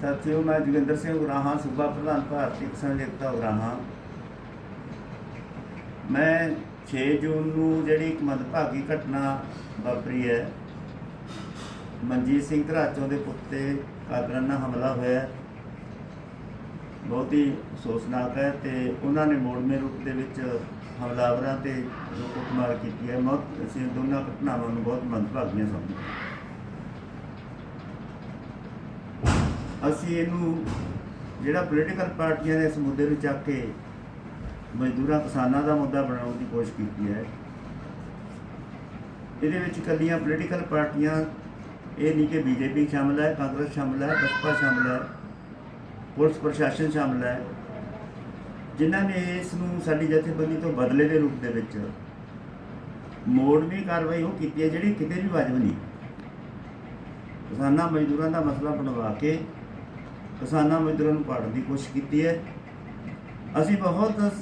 ਸਾਥੀਓ ਮੈਂ ਜੋਗਿੰਦਰ ਸਿੰਘ ਉਗਰਾਹਾਂ, ਸੂਬਾ ਪ੍ਰਧਾਨ ਭਾਰਤੀ ਕਿਸਾਨ ਏਕਤਾ ਉਗਰਾਹਾਂ। ਮੈਂ 6 ਜੂਨ ਨੂੰ ਜਿਹੜੀ ਇੱਕ ਮੰਦਭਾਗੀ ਘਟਨਾ ਵਾਪਰੀ ਹੈ। ਮਨਜੀਤ ਸਿੰਘ ਘਰਾਚੋਂ ਦੇ ਪੁੱਤ ਤੇ ਕਾਤਲਾਨਾ ਹਮਲਾ ਹੋਇਆ ਬਹੁਤ ਹੀ ਅਫਸੋਸਨਾਕ ਹੈ ਤੇ ਉਹਨਾਂ ਨੇ ਮੋੜਵੇਂ ਰੂਪ ਦੇ ਵਿੱਚ ਹਮਲਾਵਰਾਂ ਤੇ ਕੁੱਟਮਾਰ ਕੀਤੀ ਹੈ। ਬਹੁਤ ਅਸੀਂ ਦੋਨਾਂ ਘਟਨਾਵਾਂ ਨੂੰ ਬਹੁਤ ਮੰਦਭਾਗੀਆਂ ਸਮਝਦੇ ਹਾਂ। ਅਸੀਂ ਇਹਨੂੰ ਜਿਹੜਾ ਪੋਲੀਟੀਕਲ ਪਾਰਟੀਆਂ ਨੇ ਇਸ ਮੁੱਦੇ ਨੂੰ ਚੱਕ ਕੇ ਮਜ਼ਦੂਰਾਂ, ਕਿਸਾਨਾਂ ਦਾ ਮੁੱਦਾ ਬਣਾਉਣ ਦੀ ਕੋਸ਼ਿਸ਼ ਕੀਤੀ ਹੈ। ਇਹਦੇ ਵਿੱਚ ਇਕੱਲੀਆਂ ਪੋਲੀਟੀਕਲ ਪਾਰਟੀਆਂ ਇਹ ਨਹੀਂ ਕਿ ਬੀਜੇਪੀ ਸ਼ਾਮਲ ਹੈ, ਕਾਂਗਰਸ ਸ਼ਾਮਲ ਹੈ, ਬਸਪਾ ਸ਼ਾਮਲ ਹੈ, ਪੁਲਿਸ ਪ੍ਰਸ਼ਾਸਨ ਸ਼ਾਮਲ ਹੈ। ਜਿਨ੍ਹਾਂ ਨੇ ਇਸ ਨੂੰ ਸਾਡੀ ਜਥੇਬੰਦੀ ਤੋਂ ਬਦਲੇ ਦੇ ਰੂਪ ਦੇ ਵਿੱਚ ਮੋੜ ਵੀ ਕਾਰਵਾਈ ਉਹ ਕੀਤੀ ਹੈ ਜਿਹੜੀ ਕਿਤੇ ਵੀ ਵਾਜਬ ਨਹੀਂ। ਕਿਸਾਨਾਂ, ਮਜ਼ਦੂਰਾਂ ਦਾ ਮਸਲਾ ਬਣਵਾ ਕੇ ਕਿਸਾਨਾਂ ਮਜ਼ਦੂਰਾਂ ਨੂੰ ਪਾੜਨ ਦੀ ਕੋਸ਼ਿਸ਼ ਕੀਤੀ ਹੈ। ਅਸੀਂ ਬਹੁਤ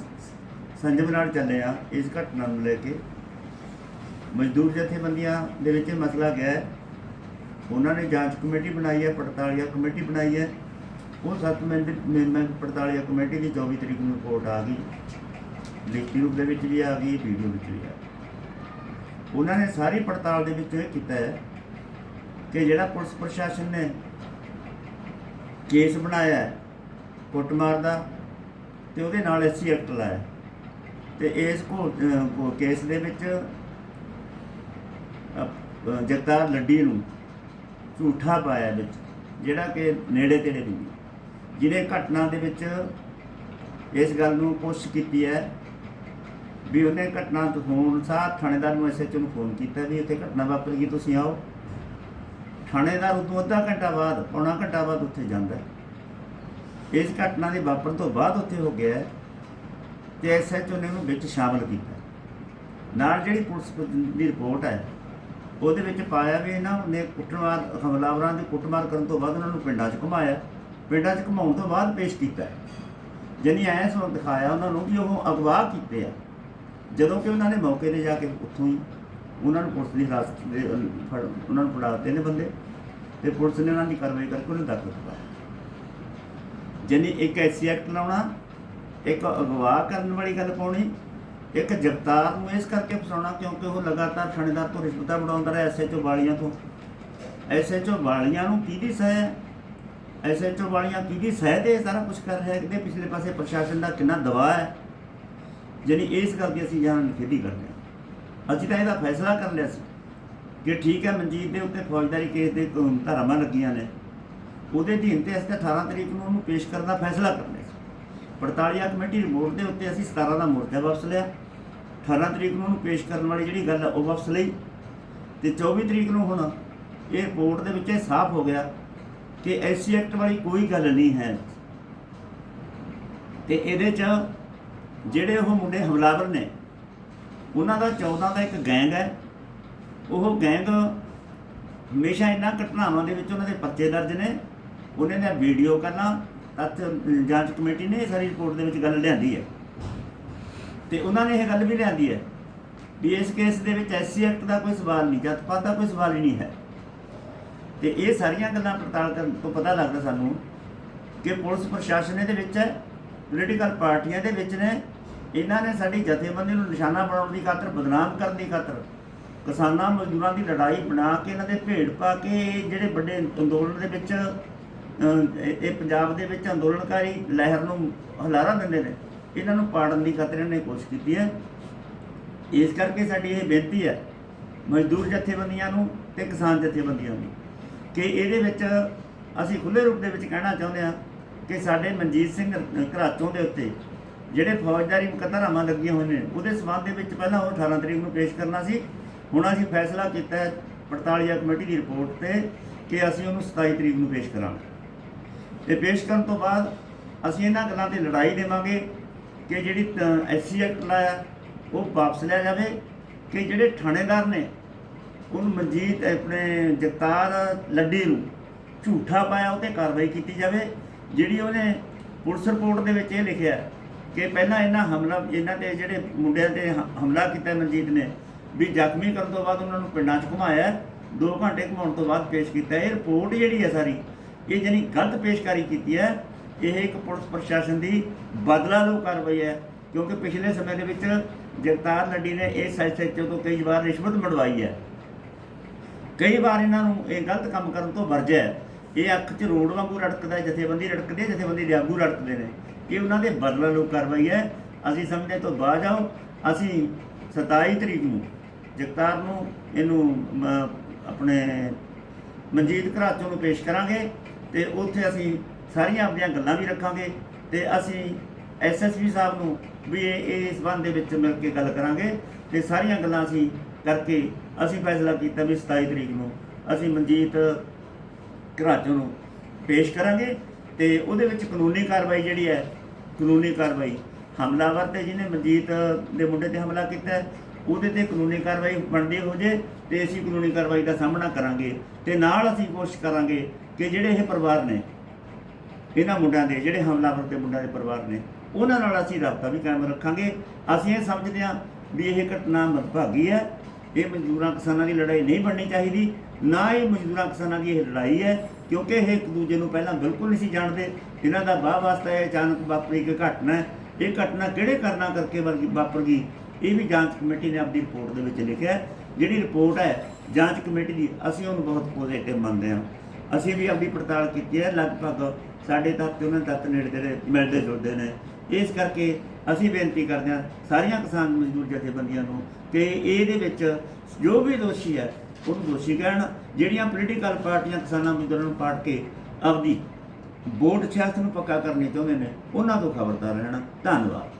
ਸੰਜਮ ਨਾਲ ਚੱਲੇ ਆ ਇਸ ਘਟਨਾ ਨੂੰ ਲੈ ਕੇ। ਮਜ਼ਦੂਰ ਜਥੇਬੰਦੀਆਂ ਦੇ ਵਿੱਚ ਇਹ ਮਸਲਾ ਗਿਆ ਹੈ। ਉਹਨਾਂ ਨੇ ਜਾਂਚ ਕਮੇਟੀ ਬਣਾਈ ਹੈ, ਪੜਤਾਲੀਆ ਕਮੇਟੀ ਬਣਾਈ ਹੈ। ਉਹ ਸੱਤ ਮੈਂਬਰ ਪੜਤਾਲੀਆ ਕਮੇਟੀ ਦੀ 24 ਤਰੀਕ ਨੂੰ ਰਿਪੋਰਟ ਆ ਗਈ। ਲਿਖਤੀ ਰੂਪ ਦੇ ਵਿੱਚ ਵੀ ਆ ਗਈ, ਵੀਡੀਓ ਵਿੱਚ ਵੀ ਆ ਗਈ। ਉਹਨਾਂ ਨੇ ਸਾਰੀ ਪੜਤਾਲ ਦੇ ਵਿੱਚ ਇਹ ਕੀਤਾ ਹੈ ਕਿ ਜਿਹੜਾ ਪੁਲਿਸ ਪ੍ਰਸ਼ਾਸਨ ਨੇ ਕੇਸ ਬਣਾਇਆ ਕੁੱਟਮਾਰ ਦਾ ਤੇ ਉਹਦੇ ਨਾਲ ਐਸਸੀ ਐਕਟ ਲਾਇਆ। ਤੇ ਇਸ ਕੋ ਕੇਸ ਦੇ ਵਿੱਚ ਅਹ, ਜਗਤਾਰ ਲੱਡੀ ਨੂੰ ਝੂਠਾ ਪਾਇਆ ਵਿੱਚ ਜਿਹੜਾ ਕਿ ਨੇੜੇ ਤੇੜੇ ਨਹੀਂ। ਜਿਹਨੇ ਘਟਨਾ ਦੇ ਵਿੱਚ ਇਸ ਗੱਲ ਨੂੰ ਪੁੱਛ ਕੀਤੀ ਹੈ ਵੀ ਉਹਨੇ ਘਟਨਾ ਤੋਂ ਹੋਣ ਸਾਰ ਥਾਣੇਦਾਰ ਨੂੰ ਐਸਐਚਓ ਨੂੰ ਫੋਨ ਕੀਤਾ ਵੀ ਉੱਥੇ ਘਟਨਾ ਵਾਪਰ ਗਈ ਤੁਸੀਂ ਆਓ। ਥਾਣੇਦਾਰ ਉਦੋਂ ਅੱਧਾ ਘੰਟਾ ਬਾਅਦ, ਪੌਣਾ ਘੰਟਾ ਬਾਅਦ ਉੱਥੇ ਜਾਂਦਾ ਇਸ ਘਟਨਾ ਦੇ ਵਾਪਰਨ ਤੋਂ ਬਾਅਦ ਉੱਥੇ ਹੋ ਗਿਆ ਹੈ ਤੇ ਐਸਐਚਓ ਨੇ ਉਹਨੂੰ ਵਿੱਚ ਸ਼ਾਮਲ ਕੀਤਾ ਨਾਲ ਜਿਹੜੀ ਪੁਲਿਸ ਦੀ ਰਿਪੋਰਟ ਹੈ, ਉਹਦੇ ਵਿੱਚ ਪਾਇਆ ਵੀ ਇਹਨਾਂ ਨੇ ਕੁੱਟਮਾਰ, ਹਮਲਾਵਰਾਂ ਦੀ ਕੁੱਟਮਾਰ ਕਰਨ ਤੋਂ ਬਾਅਦ ਉਹਨਾਂ ਨੂੰ ਪਿੰਡਾਂ 'ਚ ਘੁਮਾਇਆ ਪਿੰਡਾਂ 'ਚ ਘੁਮਾਉਣ ਤੋਂ ਬਾਅਦ ਪੇਸ਼ ਕੀਤਾ ਹੈ। ਜਾਣੀ ਐਂ ਦਿਖਾਇਆ ਉਹਨਾਂ ਨੂੰ ਕਿ ਉਹ ਅਗਵਾ ਕੀਤੇ ਆ। ਜਦੋਂ ਕਿ ਉਹਨਾਂ ਨੇ ਮੌਕੇ ਤੇ ਜਾ ਕੇ ਉੱਥੋਂ ਹੀ ਉਹਨਾਂ ਨੂੰ ਪੁਲਿਸ ਦੀ ਹਿਰਾਸਤ ਦੇ ਫੜ, ਉਹਨਾਂ ਨੂੰ ਫੜਾ ਦਿੱਤੇ ਨੇ ਬੰਦੇ ਤੇ ਪੁਲਿਸ ਨੇ ਉਹਨਾਂ ਦੀ ਕਾਰਵਾਈ ਕਰਕੇ ਉਹਨੂੰ ਦਾਖਲ ਕਰਵਾਇਆ ਜਾਣੀ ਇੱਕ ਐਸੀ ਐਕਟ ਲਾਉਣਾ, ਇੱਕ ਅਗਵਾ ਕਰਨ ਵਾਲੀ ਗੱਲ ਪਾਉਣੀ, ਇੱਕ ਜਗਤਾਰ ਨੂੰ ਇਸ ਕਰਕੇ ਫਸਾਉਣਾ ਕਿਉਂਕਿ ਉਹ ਲਗਾਤਾਰ ਥਾਣੇਦਾਰ ਤੋਂ ਰਿਸ਼ਵਤਾਂ ਬਣਾਉਂਦਾ ਰਿਹਾ ਐਸਐਚਓ ਵਾਲੀਆਂ ਤੋਂ। ਐਸਐਚਓ ਵਾਲੀਆਂ ਨੂੰ ਕਿਹਦੀ ਸਹਿ ਹੈ? ਐਸਐਚਓ ਵਾਲੀਆਂ ਕਿਹਦੀ ਸਹਿ ਤੇ ਸਾਰਾ ਕੁਝ ਕਰ ਰਿਹਾ ਇਹਦੇ ਪਿਛਲੇ ਪਾਸੇ ਪ੍ਰਸ਼ਾਸਨ ਦਾ ਕਿੰਨਾ ਦਬਾਅ ਹੈ। ਜਾਣੀ ਇਸ ਕਰਕੇ ਅਸੀਂ ਜਾਨ ਖੇਦੀ ਕਰਦੇ ਹਾਂ। ਅਸੀਂ ਤਾਂ ਇਹਦਾ ਫੈਸਲਾ ਕਰ ਲਿਆ ਸੀ। ਕਿ ਠੀਕ ਹੈ ਮਨਜੀਤ ਦੇ ਉੱਤੇ ਫੌਜਦਾਰੀ ਕੇਸ ਦੇ ਧਾਰਾਵਾਂ ਲੱਗੀਆਂ ਨੇ, ਉਹਦੇ ਅਧੀਨ ਤੇ ਅਸੀਂ ਤਾਂ 18 ਤਰੀਕ ਨੂੰ ਉਹਨੂੰ ਪੇਸ਼ ਕਰਨ ਦਾ ਫੈਸਲਾ ਕਰ ਲਿਆ ਸੀ। ਪੜਤਾਲੀਆ ਕਮੇਟੀ ਰਿਪੋਰਟ ਦੇ ਉੱਤੇ ਅਸੀਂ 17 ਦਾ ਮੋਰਚਾ ਵਾਪਸ ਲਿਆ। 18 ਤਰੀਕ ਨੂੰ ਉਹਨੂੰ ਪੇਸ਼ ਕਰਨ ਵਾਲੀ ਜਿਹੜੀ ਗੱਲ ਹੈ ਉਹ ਵਾਪਸ ਲਈ। ਤੇ 24 ਤਰੀਕ ਨੂੰ ਹੁਣ ਇਹ ਰਿਪੋਰਟ ਦੇ ਵਿੱਚ ਇਹ ਸਾਫ਼ ਹੋ ਗਿਆ ਕਿ ਐਸਸੀ ਐਕਟ ਵਾਲੀ ਕੋਈ ਗੱਲ ਨਹੀਂ ਹੈ। ਤੇ ਇਹਦੇ 'ਚ ਜਿਹੜੇ ਉਹ ਮੁੰਡੇ ਹਮਲਾਵਰ ਨੇ ਉਹਨਾਂ ਦਾ 14 ਦਾ ਇੱਕ ਗੈਂਗ ਹੈ। ਉਹ ਗੈਂਗ ਹਮੇਸ਼ਾ ਇਹਨਾਂ ਘਟਨਾਵਾਂ ਦੇ ਵਿੱਚ ਉਹਨਾਂ ਦੇ ਪਰਚੇ ਦਰਜ ਨੇ। ਉਹਨਾਂ ਨੇ ਵੀਡੀਓ ਕਰਨਾ, ਤੱਥ ਜਾਂਚ ਕਮੇਟੀ ਨੇ, ਇਹ ਸਾਰੀ ਰਿਪੋਰਟ ਦੇ ਵਿੱਚ ਗੱਲ ਲਿਆਂਦੀ ਹੈ। ਤੇ ਉਹਨਾਂ ਨੇ ਇਹ ਗੱਲ ਵੀ ਲਿਆਂਦੀ ਹੈ ਵੀ ਇਸ ਕੇਸ ਦੇ ਵਿੱਚ ਐਸਸੀ ਐਕਟ ਦਾ ਕੋਈ ਸਵਾਲ ਨਹੀਂ ਜੱਤ ਪਾਤ ਦਾ ਕੋਈ ਸਵਾਲ ਹੀ ਨਹੀਂ ਹੈ। ਤੇ ਇਹ ਸਾਰੀਆਂ ਗੱਲਾਂ ਪੜਤਾਲ ਕਰਨ ਤੋਂ ਪਤਾ ਲੱਗਦਾ ਸਾਨੂੰ ਕਿ ਪੁਲਿਸ ਪ੍ਰਸ਼ਾਸਨ ਇਹਦੇ ਵਿੱਚ ਹੈ ਪੋਲੀਟੀਕਲ ਪਾਰਟੀਆਂ ਦੇ ਵਿੱਚ ਨੇ ਇਹਨਾਂ ਨੇ ਸਾਡੀ ਜਥੇਬੰਦੀ ਨੂੰ ਨਿਸ਼ਾਨਾ ਬਣਾਉਣ ਦੀ ਖਾਤਰ, ਬਦਨਾਮ ਕਰਨ ਦੀ ਖਾਤਰ, ਕਿਸਾਨਾਂ ਮਜ਼ਦੂਰਾਂ ਦੀ ਲੜਾਈ ਬਣਾ ਕੇ ਇਹਨਾਂ ਦੇ ਭੇੜ ਪਾ ਕੇ ਇਹ ਜਿਹੜੇ ਵੱਡੇ ਅੰਦੋਲਨ ਦੇ ਵਿੱਚ ਇਹ ਇਹ ਪੰਜਾਬ ਦੇ ਵਿੱਚ ਅੰਦੋਲਨਕਾਰੀ ਲਹਿਰ ਨੂੰ ਹਲਾਰਾ ਦਿੰਦੇ ਨੇ, ਇਹਨਾਂ ਨੂੰ ਪਾੜਨ ਦੀ ਖਾਤਰ ਇਹਨਾਂ ਨੇ ਕੋਸ਼ਿਸ਼ ਕੀਤੀ ਹੈ। ਇਸ ਕਰਕੇ ਸਾਡੀ ਇਹ ਬੇਨਤੀ ਹੈ, ਮਜ਼ਦੂਰ ਜਥੇਬੰਦੀਆਂ ਨੂੰ ਤੇ ਕਿਸਾਨ ਜਥੇਬੰਦੀਆਂ ਨੂੰ, ਕਿ ਇਹਦੇ ਵਿੱਚ ਅਸੀਂ ਖੁੱਲੇ ਰੂਪ ਦੇ ਵਿੱਚ ਕਹਿਣਾ ਚਾਹੁੰਦੇ ਹਾਂ ਕਿ ਸਾਡੇ ਮਨਜੀਤ ਸਿੰਘ ਘਰਾਚੋਂ ਦੇ ਉੱਤੇ ਜਿਹੜੇ ਫੌਜਦਾਰੀ ਮੁਕੱਦਮਾਂ ਲੱਗੀਆਂ ਹੋਈਆਂ ਨੇ, ਉਹਦੇ ਸਬੰਧ ਦੇ ਵਿੱਚ ਪਹਿਲਾਂ ਉਹ 18 ਤਰੀਕ ਨੂੰ ਪੇਸ਼ ਕਰਨਾ ਸੀ। ਹੁਣ ਅਸੀਂ ਫੈਸਲਾ ਕੀਤਾ ਹੈ ਪੜਤਾਲੀਆ ਕਮੇਟੀ ਦੀ ਰਿਪੋਰਟ ਤੇ ਕਿ ਅਸੀਂ ਉਹਨੂੰ 27 ਤਰੀਕ ਨੂੰ ਪੇਸ਼ ਕਰਾਂਗੇ। ਤੇ ਪੇਸ਼ ਕਰਨ ਤੋਂ ਬਾਅਦ ਅਸੀਂ ਇਹਨਾਂ ਗੱਲਾਂ ਤੇ ਲੜਾਈ ਦੇਵਾਂਗੇ ਕਿ ਜਿਹੜੀ ਐਸਸੀ ਐਕਟ ਲਾਇਆ, ਉਹ ਵਾਪਸ ਲਿਆ ਜਾਵੇ, ਕਿ ਜਿਹੜੇ ਥਾਣੇਦਾਰ ਨੇ, ਉਹਨੂੰ ਮਨਜੀਤ, ਆਪਣੇ ਜਗਤਾਰ ਲੱਡੀ ਨੂੰ ਝੂਠਾ ਪਾਇਆ, ਉਹ ਤੇ ਕਾਰਵਾਈ ਕੀਤੀ ਜਾਵੇ। ਜਿਹੜੀ ਉਹਨੇ ਪੁਲਿਸ ਰਿਪੋਰਟ ਦੇ ਵਿੱਚ ਇਹ ਲਿਖਿਆ ਕਿ ਪਹਿਲਾਂ ਇਹਨਾਂ ਹਮਲਾ ਇਹਨਾਂ ਤੇ ਜਿਹੜੇ ਮੁੰਡਿਆਂ ਤੇ ਹ- ਹਮਲਾ ਕੀਤਾ ਮਨਜੀਤ ਨੇ ਵੀ ਜ਼ਖਮੀ ਕਰਨ ਤੋਂ ਬਾਅਦ ਉਹਨਾਂ ਨੂੰ ਪਿੰਡਾਂ 'ਚ ਘੁਮਾਇਆ 2 ਘੰਟੇ ਘੁਮਾਉਣ ਤੋਂ ਬਾਅਦ ਪੇਸ਼ ਕੀਤਾ। ਇਹ ਰਿਪੋਰਟ ਜਿਹੜੀ ਹੈ ਸਾਰੀ ਇਹ ਜਿਹੜੀ ਗਲਤ ਪੇਸ਼ਕਾਰੀ ਕੀਤੀ ਹੈ। ਇਹ ਇੱਕ ਪੁਲਿਸ ਪ੍ਰਸ਼ਾਸਨ ਦੀ ਬਦਲਾ ਲੋ ਕਾਰਵਾਈ ਹੈ ਕਿਉਂਕਿ ਪਿਛਲੇ ਸਮੇਂ ਦੇ ਵਿੱਚ ਜਗਤਾਰ ਲੱਡੀ ਨੇ ਇਸ ਐਸਐਚਓ ਤੋਂ ਕਈ ਵਾਰ ਰਿਸ਼ਵਤ ਮੜਵਾਈ ਹੈ। ਕਈ ਵਾਰ ਇਹਨਾਂ ਨੂੰ ਇਹ ਗਲਤ ਕੰਮ ਕਰਨ ਤੋਂ ਵਰਜਿਆ ਹੈ। ਇਹ ਅੱਖ 'ਚ ਰੋਡ ਵਾਂਗੂ ਰੜਕਦਾ ਹੈ, ਜਥੇਬੰਦੀ ਰੜਕਦੀ ਹੈ ਜਥੇਬੰਦੀ ਦੇ ਆਗੂ ਰੜਕਦੇ ਨੇ। ਇਹ ਉਹਨਾਂ ਦੇ ਬਦਲਾ ਲੋ ਕਾਰਵਾਈ ਹੈ। ਅਸੀਂ ਸਮਝਦੇ ਤੋਂ ਬਾਅਦ ਆਓ ਅਸੀਂ 27 ਤਰੀਕ ਨੂੰ ਜਗਤਾਰ ਨੂੰ ਇਹਨੂੰ ਆਪਣੇ ਮਨਜੀਤ ਘਰਾਚੋਂ ਨੂੰ ਪੇਸ਼ ਕਰਾਂਗੇ ਤੇ ਉੱਥੇ ਅਸੀਂ ਸਾਰੀਆਂ ਆਪਣੀਆਂ ਗੱਲਾਂ ਵੀ ਰੱਖਾਂਗੇ ਤੇ ਅਸੀਂ ਐਸਐਸਪੀ ਸਾਹਿਬ ਨੂੰ ਵੀ ਇਹ ਇਸ ਸੰਬੰਧ ਦੇ ਵਿੱਚ ਮਿਲ ਕੇ ਗੱਲ ਕਰਾਂਗੇ ਤੇ ਸਾਰੀਆਂ ਗੱਲਾਂ ਅਸੀਂ ਕਰਕੇ ਅਸੀਂ ਫੈਸਲਾ ਕੀਤਾ ਵੀ 27 ਤਰੀਕ ਨੂੰ ਅਸੀਂ ਮਨਜੀਤ ਘਰਾਚੋਂ ਨੂੰ ਪੇਸ਼ ਕਰਾਂਗੇ। ਤੇ ਉਹਦੇ ਵਿੱਚ ਕਾਨੂੰਨੀ ਕਾਰਵਾਈ ਜਿਹੜੀ ਹੈ, ਕਾਨੂੰਨੀ ਕਾਰਵਾਈ। ਹਮਲਾਵਰ ਤੇ ਜਿਹਨੇ ਮਨਜੀਤ ਦੇ ਮੁੰਡੇ ਤੇ ਹਮਲਾ ਕੀਤਾ, ਉਹਦੇ ਤੇ ਕਾਨੂੰਨੀ ਕਾਰਵਾਈ ਬਣਦੀ ਹੋ ਜੇ ਤੇ ਅਸੀਂ ਕਾਨੂੰਨੀ ਕਾਰਵਾਈ ਦਾ ਸਾਹਮਣਾ ਕਰਾਂਗੇ ਤੇ ਨਾਲ ਅਸੀਂ ਕੋਸ਼ਿਸ਼ ਕਰਾਂਗੇ ਕਿ ਜਿਹੜੇ ਇਹ ਪਰਿਵਾਰ ਨੇ, ਇਹਨਾਂ ਮੁੰਡਿਆਂ ਦੇ, ਜਿਹੜੇ ਹਮਲਾਵਰ ਤੇ ਮੁੰਡਿਆਂ ਦੇ ਪਰਿਵਾਰ ਨੇ, ਉਹਨਾਂ ਨਾਲ ਅਸੀਂ ਰਾਬਤਾ ਵੀ ਕਾਇਮ ਰੱਖਾਂਗੇ। ਅਸੀਂ ਇਹ ਸਮਝਦੇ ਹਾਂ ਵੀ ਇਹ ਘਟਨਾ ਮਦਭਾਗੀ ਹੈ ਇਹ ਮਜ਼ਦੂਰਾਂ ਕਿਸਾਨਾਂ ਦੀ ਲੜਾਈ ਨਹੀਂ ਬਣਨੀ ਚਾਹੀਦੀ, ਨਾ ਇਹ ਮਜ਼ਦੂਰਾਂ ਕਿਸਾਨਾਂ ਦੀ ਇਹ ਲੜਾਈ ਹੈ, ਕਿਉਂਕਿ ਇਹ ਇੱਕ ਦੂਜੇ ਨੂੰ ਪਹਿਲਾਂ ਬਿਲਕੁਲ ਨਹੀਂ ਸੀ ਜਾਣਦੇ। ਇਹਨਾਂ ਦਾ ਵਾਹ ਵਾਸਤਾ ਇਹ ਅਚਾਨਕ ਵਾਪਰੀ ਇੱਕ ਘਟਨਾ ਹੈ। ਇਹ ਘਟਨਾ ਕਿਹੜੇ ਕਾਰਨਾਂ ਕਰਕੇ ਵਰਗੀ- ਵਾਪਰ ਗਈ? ਇਹ ਵੀ ਜਾਂਚ ਕਮੇਟੀ ਨੇ ਆਪਣੀ ਰਿਪੋਰਟ ਦੇ ਵਿੱਚ ਲਿਖਿਆ ਜਿਹੜੀ ਰਿਪੋਰਟ ਹੈ, ਜਾਂਚ ਕਮੇਟੀ ਦੀ ਅਸੀਂ ਉਹਨੂੰ ਬਹੁਤ ਪੋਜ਼ਿਟਿਵ ਮੰਨਦੇ ਹਾਂ। ਅਸੀਂ ਵੀ ਆਪਣੀ ਪੜਤਾਲ ਕੀਤੀ ਹੈ, ਲਗਭਗ ਸਾਡੇ ਤੱਕ ਤੇ ਉਹਨਾਂ ਤੱਕ ਨੇੜੇ ਤੇੜੇ ਮਿਲਦੇ ਜੁਲਦੇ ਨੇ। ਇਸ ਕਰਕੇ ਅਸੀਂ ਬੇਨਤੀ ਕਰਦੇ ਹਾਂ ਸਾਰੀਆਂ ਕਿਸਾਨ ਮਜ਼ਦੂਰ ਜਥੇਬੰਦੀਆਂ ਨੂੰ ਕਿ ਇਹਦੇ ਵਿੱਚ ਜੋ ਵੀ ਦੋਸ਼ੀ ਹੈ, ਉਹਨੂੰ ਦੋਸ਼ੀ ਕਹਿਣ, ਜਿਹੜੀਆਂ ਪੋਲੀਟੀਕਲ ਪਾਰਟੀਆਂ ਕਿਸਾਨਾਂ ਮਜ਼ਦੂਰਾਂ ਨੂੰ ਪਾੜ ਕੇ ਆਪਦੀ ਵੋਟ ਸਿਆਸਤ ਨੂੰ ਪੱਕਾ ਕਰਨੀ ਚਾਹੁੰਦੇ ਨੇ, ਉਹਨਾਂ ਤੋਂ ਖਬਰਦਾਰ ਰਹਿਣਾ। ਧੰਨਵਾਦ।